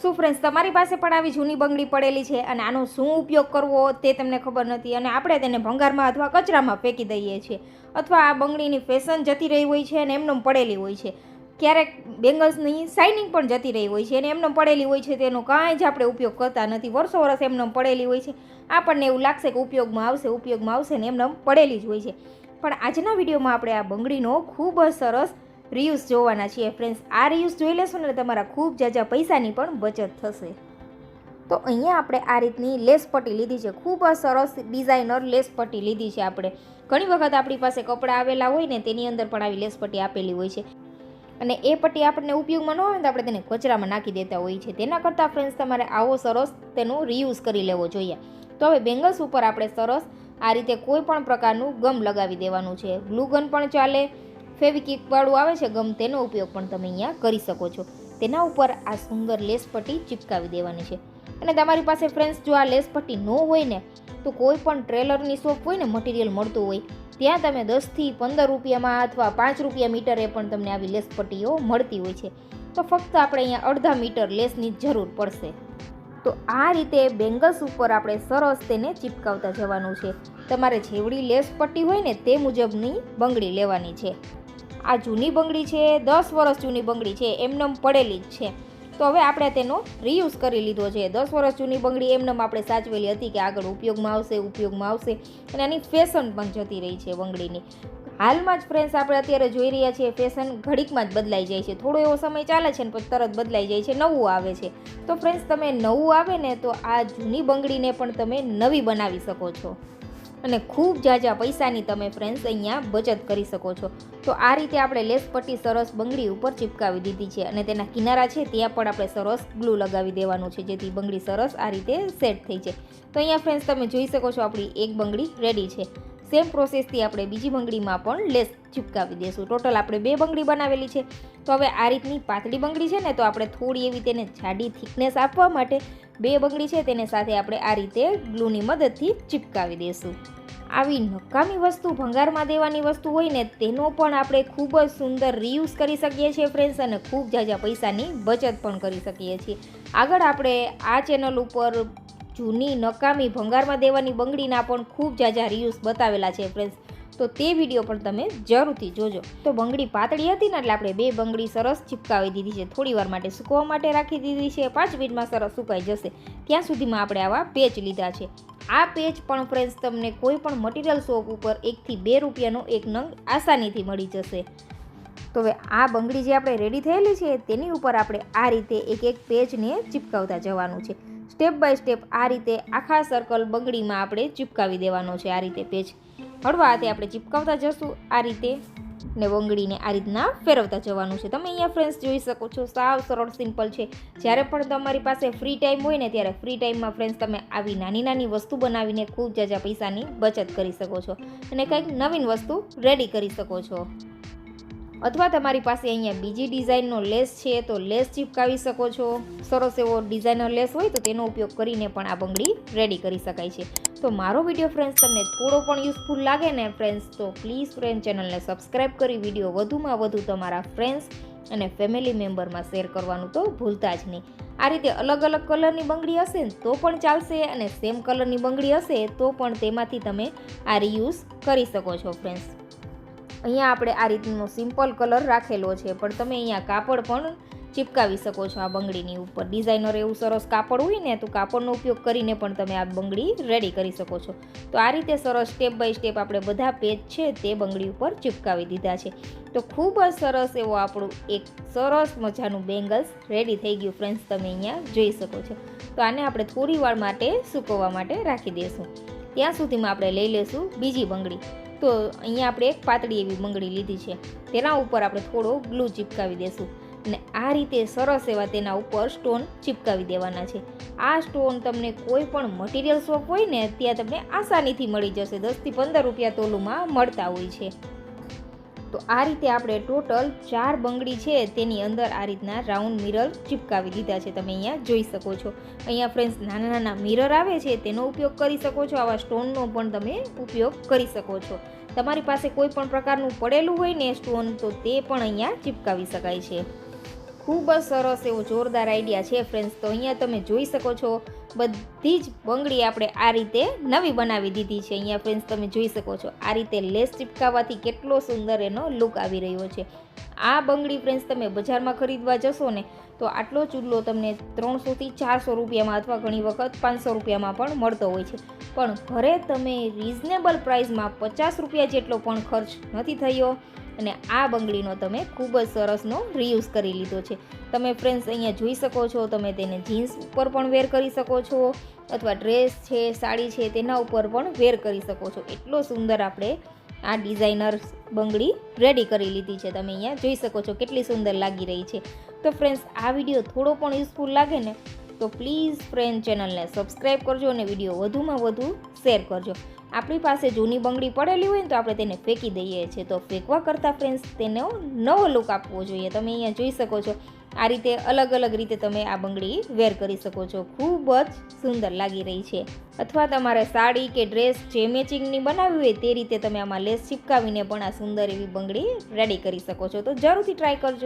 શું ફ્રેન્ડ્સ તમારી પાસે પણ આવી જૂની બંગડી પડેલી છે અને આનો શું ઉપયોગ કરવો તે તમને ખબર નથી અને આપણે તેને ભંગારમાં અથવા કચરામાં ફેંકી દઈએ છીએ અથવા આ બંગડીની ફેશન જતી રહી હોય છે અને એમનેમ પડેલી હોય છે. ક્યારેક બેંગલ્સની શાઇનિંગ પણ જતી રહી હોય છે અને એમને પડેલી હોય છે તેનો કાંઈ જ આપણે ઉપયોગ કરતા નથી. વર્ષો વર્ષ એમને પડેલી હોય છે. આપણને એવું લાગશે કે ઉપયોગમાં આવશે ઉપયોગમાં આવશે ને એમને પડેલી જ હોય છે. પણ આજના વિડીયોમાં આપણે આ બંગડીનો ખૂબ જ સરસ રિયુઝ જોવાના છીએ. ફ્રેન્ડ્સ આ રિયુઝ જોઈ લેશો ને તમારા ખૂબ જાજા પૈસાની પણ બચત થશે. તો અહીંયા આપણે આ રીતની લેસ પટ્ટી લીધી છે. ખૂબ જ સરસ ડિઝાઇનર લેસ પટ્ટી લીધી છે આપણે. ઘણી વખત આપણી પાસે કપડાં આવેલા હોય ને તેની અંદર પણ આવી લેસ પટ્ટી આપેલી હોય છે. અને એ પટ્ટી આપણને ઉપયોગમાં ન હોય તો આપણે તેને કચરામાં નાખી દેતા હોઈએ છીએ. તેના કરતાં ફ્રેન્ડ્સ તમારે આવો સરસ તેનો રિયુઝ કરી લેવો જોઈએ. તો હવે બેંગલ્સ ઉપર આપણે સરસ આ રીતે કોઈ પણ પ્રકારનું ગમ લગાવી દેવાનું છે. ગ્લુ પણ ચાલે ફેવિકિક વાળું આવે છે ગમ, તેનો ઉપયોગ પણ તમે અહીંયા કરી શકો છો. તેના ઉપર આ સુંદર લેસ પટ્ટી ચિપકાવી દેવાની છે. અને તમારી પાસે ફ્રેન્ડ્સ જો આ લેસ પટ્ટી ન હોય ને, તો કોઈ પણ ટ્રેલરની શોપ હોય ને મટીરિયલ મળતું હોય, ત્યાં તમે દસથી પંદર રૂપિયામાં અથવા પાંચ રૂપિયા મીટરે પણ તમને આવી લેસ પટ્ટીઓ મળતી હોય છે. તો ફક્ત આપણે અહીંયા અડધા મીટર લેસની જરૂર પડશે. તો આ રીતે બેંગલ્સ ઉપર આપણે સરસ તેને ચિપકાવતા જવાનું છે. તમારે જેવડી લેસ પટ્ટી હોય ને, તે મુજબની બંગડી લેવાની છે. આ જૂની બંગડી છે, દસ વર્ષ જૂની બંગડી છે એમનેમ પડેલી જ છે. તો હવે આપણે તેનો રિયુઝ કરી લીધો છે. દસ વર્ષ જૂની બંગડી એમનેમ આપણે સાચવેલી હતી કે આગળ ઉપયોગમાં આવશે ઉપયોગમાં આવશે અને આની ફેશન પણ જતી રહી છે બંગડીની. હાલમાં જ ફ્રેન્ડ્સ આપણે અત્યારે જોઈ રહ્યા છીએ ફેશન ઘડીકમાં જ બદલાઈ જાય છે. થોડો એવો સમય ચાલે છે ને પછી તરત બદલાઈ જાય છે, નવું આવે છે. તો ફ્રેન્ડ્સ તમે નવું આવે ને તો આ જૂની બંગડીને પણ તમે નવી બનાવી શકો છો. અને ખૂબ જાજા પૈસાની તમે ફ્રેન્ડ્સ અહીંયા બચત કરી શકો છો. તો આ રીતે આપણે લેસ પટ્ટી સરસ બંગડી ઉપર ચિપકાવી દીધી છે અને તેના કિનારા છે ત્યાં પણ આપણે સરસ ગ્લુ લગાવી દેવાનું છે જેથી બંગડી સરસ આ રીતે સેટ થઈ જાય. તો અહીંયા ફ્રેન્ડ્સ તમે જોઈ શકો છો આપણી એક બંગડી રેડી છે. સેમ પ્રોસેસથી આપણે બીજી બંગડીમાં પણ લેસ ચિપકાવી દઈશું ટોટલ આપણે બે બંગડી બનાવેલી છે. તો હવે આ રીતની પાતળી બંગડી છે ને, તો આપણે થોડી એવી તેને જાડી થિકનેસ આપવા માટે બે બંગડી છે, તેને સાથે આપણે આ રીતે ગ્લુની મદદથી ચિપકાવી દઈશું આવી નકામી વસ્તુ ભંગારમાં દેવાની વસ્તુ હોય ને, તેનો પણ આપણે ખૂબ જ સુંદર રિયુઝ કરી શકીએ છીએ ફ્રેન્ડ્સ અને ખૂબ જાજા પૈસાની બચત પણ કરી શકીએ છીએ. આગળ આપણે આ ચેનલ ઉપર જૂની નકામી ભંગારમાં દેવાની બંગડીના પણ ખૂબ જાજા રિયુઝ બતાવેલા છે ફ્રેન્ડ્સ તો તે વીડિયો પણ તમે જરૂરથી જોજો. તો બંગડી પાતળી હતી ને એટલે આપણે બે બંગડી સરસ ચિપકાવી દીધી છે. થોડી વાર માટે સૂકવા માટે રાખી દીધી છે. પાંચ મિનિટમાં સરસ સુકાઈ જશે. ત્યાં સુધીમાં આપણે આવા પેચ લીધા છે. આ પેચ પણ ફ્રેન્ડ્સ તમને કોઈ પણ મટીરિયલ શોપ ઉપર એકથી બે રૂપિયાનો એક નંગ આસાનીથી મળી જશે. તો હવે આ બંગડી જે આપણે રેડી થયેલી છે, તેની ઉપર આપણે આ રીતે એક એક પેજને ચીપકાવતા જવાનું છે. સ્ટેપ બાય સ્ટેપ આ રીતે આખા સર્કલ બંગડીમાં આપણે ચિપકાવી દેવાનો છે આ રીતે પેજ હળવા હાથે આપણે ચિપકાવતા જશું, આ રીતે ને બંગડીને આ રીતના ફેરવતા જવાનું છે. તમે અહીંયા ફ્રેન્ડ્સ જોઈ શકો છો, સાવ સરળ સિમ્પલ છે. જ્યારે પણ તમારી પાસે ફ્રી ટાઈમ હોય ને ત્યારે ફ્રી ટાઈમમાં ફ્રેન્ડ્સ તમે આવી નાની નાની વસ્તુ બનાવીને ખૂબ જાજા પૈસાની બચત કરી શકો છો અને કંઈક નવીન વસ્તુ રેડી કરી શકો છો. અથવા તમારી પાસે અહીંયા બીજી ડિઝાઇનનો લેસ છે તો લેસ ચિપકાવી શકો છો. સરસ એવો ડિઝાઇનર લેસ હોય તો તેનો ઉપયોગ કરીને પણ આ બંગડી રેડી કરી શકાય છે. તો મારો વીડિયો ફ્રેન્ડ્સ તમને થોડો પણ યુઝફુલ લાગે ને ફ્રેન્ડ્સ તો પ્લીઝ ફ્રેન્ડ ચેનલને સબસ્ક્રાઈબ કરી વીડિયો વધુમાં વધુ તમારા ફ્રેન્ડ્સ અને ફેમિલી મેમ્બરમાં શેર કરવાનું તો ભૂલતા જ નહીં. આ રીતે અલગ અલગ કલરની બંગડી હશે તો પણ ચાલશે અને સેમ કલરની બંગડી હશે તો પણ તેમાંથી તમે આ રિયુઝ કરી શકો છો ફ્રેન્ડ્સ અહીંયા આપણે આ રીતનો સિમ્પલ કલર રાખેલો છે, પણ તમે અહીંયા કાપડ પણ ચિપકાવી શકો છો આ બંગડીની ઉપર. ડિઝાઇનર એવું સરસ કાપડ હોય ને, તો કાપડનો ઉપયોગ કરીને પણ તમે આ બંગડી રેડી કરી શકો છો. તો આ રીતે સરસ સ્ટેપ બાય સ્ટેપ આપણે બધા પેજ છે તે બંગડી ઉપર ચિપકાવી દીધા છે. તો ખૂબ જ સરસ એવો આપણું એક સરસ મજાનું બેંગલ્સ રેડી થઈ ગયું ફ્રેન્ડ્સ તમે અહીંયા જોઈ શકો છો. તો આને આપણે થોડી માટે સૂકવવા માટે રાખી દઈશું ત્યાં સુધીમાં આપણે લઈ લઈશું બીજી બંગડી. તો અહીંયા આપણે એક પાતળી એવી બંગડી લીધી છે. તેના ઉપર આપણે થોડો ગ્લુ ચિપકાવી દેશું. અને આ રીતે સરસ એવા તેના ઉપર સ્ટોન ચિપકાવી દેવાના છે. આ સ્ટોન તમને કોઈ પણ મટીરિયલ શોપ હોય ને, ત્યાં તમને આસાનીથી મળી જશે. દસથી પંદર રૂપિયા તોલુમાં મળતા હોય છે. તો આ રીતે આપણે ટોટલ ચાર બંગડી છે તેની અંદર આ રીતના રાઉન્ડ મિરર ચિપકાવી દીધા છે. તમે અહીંયા જોઈ શકો છો. અહીંયા ફ્રેન્ડ્સ નાના નાના મિરર આવે છે, તેનો ઉપયોગ કરી શકો છો. આવા સ્ટોનનો પણ તમે ઉપયોગ કરી શકો છો. તમારી પાસે કોઈ પણ પ્રકારનું પડેલું હોય ને સ્ટોન તો તે પણ અહીંયા ચિપકાવી શકાય છે. ખૂબ જ સરસ એવો જોરદાર આઈડિયા છે ફ્રેન્ડ્સ તો અહીંયા તમે જોઈ શકો છો, બધી જ બંગડી આપણે આ રીતે નવી બનાવી દીધી છે. અહીંયા ફ્રેન્ડ્સ તમે જોઈ શકો છો, આ રીતે લેસ ચિપકાવવાથી કેટલો સુંદર એનો લુક આવી રહ્યો છે. આ બંગડી ફ્રેન્ડ્સ તમે બજારમાં ખરીદવા જશો ને, તો આટલો ચૂલ્લો તમને ત્રણસોથી ચારસો રૂપિયામાં અથવા ઘણી વખત પાંચસો રૂપિયામાં પણ મળતો હોય છે. પણ ઘરે તમે રિઝનેબલ પ્રાઇસમાં પચાસ રૂપિયા જેટલો પણ ખર્ચ નથી થયો. અને આ બંગડીનો તમે ખૂબ જ સરસનો રીયુઝ કરી લીધો છે. તમે ફ્રેન્ડ્સ અહીંયા જોઈ શકો છો, તમે તેને જીન્સ ઉપર પણ વેર કરી શકો છો, અથવા ડ્રેસ છે, સાડી છે, તેના ઉપર પણ વેર કરી શકો છો. એટલો સુંદર આપણે આ ડિઝાઇનર બંગડી રેડી કરી લીધી છે. તમે અહીંયા જોઈ શકો છો કેટલી સુંદર લાગી રહી છે. તો ફ્રેન્ડ્સ આ વીડિયો થોડો પણ યુઝફુલ લાગે ને, તો પ્લીઝ ફ્રેન્ડ ચેનલને સબસ્ક્રાઈબ કરજો અને વીડિયો વધુમાં વધુ શેર કરજો. આપણી પાસે જૂની બંગડી પડેલી હોય ને તો આપણે તેને ફેંકી દઈએ છીએ. તો ફેંકવા કરતાં ફ્રેન્ડ્સ તેને નવો લુક આપવો જોઈએ. તમે અહીંયા જોઈ શકો છો. આ રીતે અલગ અલગ રીતે તમે આ બંગડી વેર કરી શકો છો. ખૂબ જ સુંદર લાગી રહી છે. અથવા તમારે સાડી કે ડ્રેસ જે મેચિંગની બનાવવી હોય તે રીતે તમે આમાં લેસ ચિપકાવીને પણ આ સુંદર એવી બંગડી રેડી કરી શકો છો. તો જરૂરથી ટ્રાય કરજો.